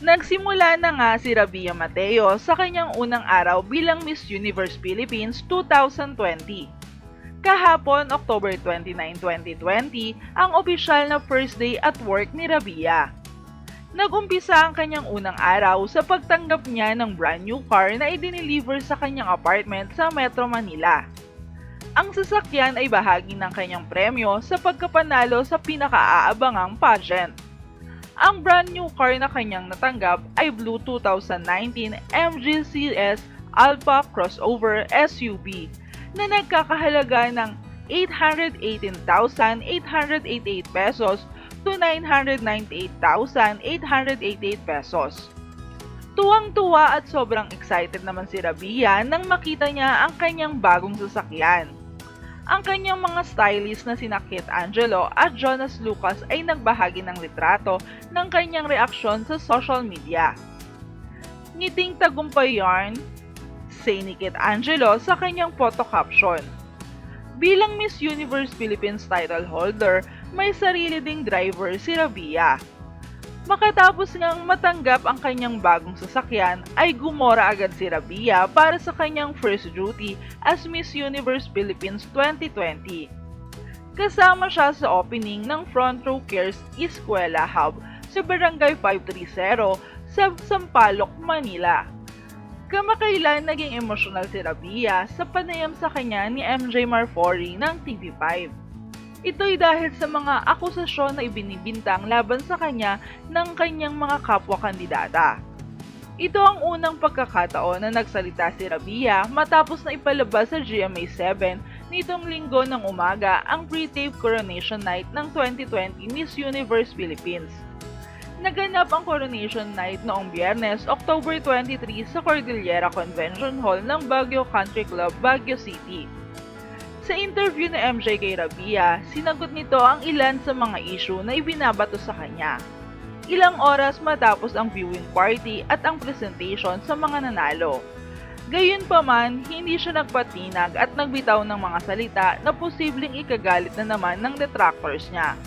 Nagsimula na nga si Rabia Mateo sa kanyang unang araw bilang Miss Universe Philippines 2020. Kahapon, October 29, 2020, ang opisyal na first day at work ni Rabia. Nagumpisa ang kanyang unang araw sa pagtanggap niya ng brand new car na idineliver sa kanyang apartment sa Metro Manila. Ang sasakyan ay bahagi ng kanyang premyo sa pagkapanalo sa pinakaaabangang pageant. Ang brand new car na kanyang natanggap ay Blue 2019 MG CS Alpha Crossover SUV na nagkakahalaga ng 818,888 pesos to 998,888 pesos. Tuwang-tuwa at sobrang excited naman si Rabia nang makita niya ang kanyang bagong sasakyan. Ang kanyang mga stylist na sina Kit Angelo at Jonas Lucas ay nagbahagi ng litrato ng kanyang reaksyon sa social media. Ngiting tagumpay yarn, say ni Kit Angelo sa kanyang photo caption. Bilang Miss Universe Philippines title holder, may sarili ding driver si Rabia. Makatapos ngang matanggap ang kanyang bagong sasakyan, ay gumora agad si Rabia para sa kanyang first duty as Miss Universe Philippines 2020. Kasama siya sa opening ng Front Row Cares Escuela Hub sa Barangay 530 sa Sampaloc, Manila. Kamakailan naging emosyonal si Rabia sa panayam sa kanya ni MJ Marfori ng TV5. Ito'y dahil sa mga akusasyon na ibinibintang laban sa kanya ng kanyang mga kapwa kandidata. Ito ang unang pagkakataon na nagsalita si Rabia matapos na ipalabas sa GMA7 nitong linggo ng umaga ang pre-tape coronation night ng 2020 Miss Universe Philippines. Naganap ang coronation night noong biyernes, October 23 sa Cordillera Convention Hall ng Baguio Country Club, Baguio City. Sa interview ni MJ kay Rabia, sinagot nito ang ilan sa mga issue na ibinabato sa kanya. Ilang oras matapos ang viewing party at ang presentation sa mga nanalo. Gayunpaman, hindi siya nagpatinag at nagbitaw ng mga salita na posibleng ikagalit na naman ng detractors niya.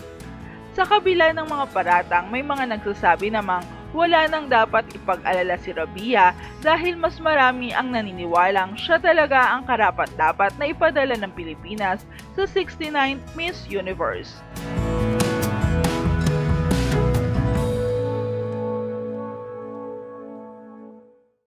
Sa kabila ng mga paratang, may mga nagsasabi namang wala nang dapat ipag-alala si Rabia dahil mas marami ang naniniwalang siya talaga ang karapat-dapat na ipadala ng Pilipinas sa 69th Miss Universe.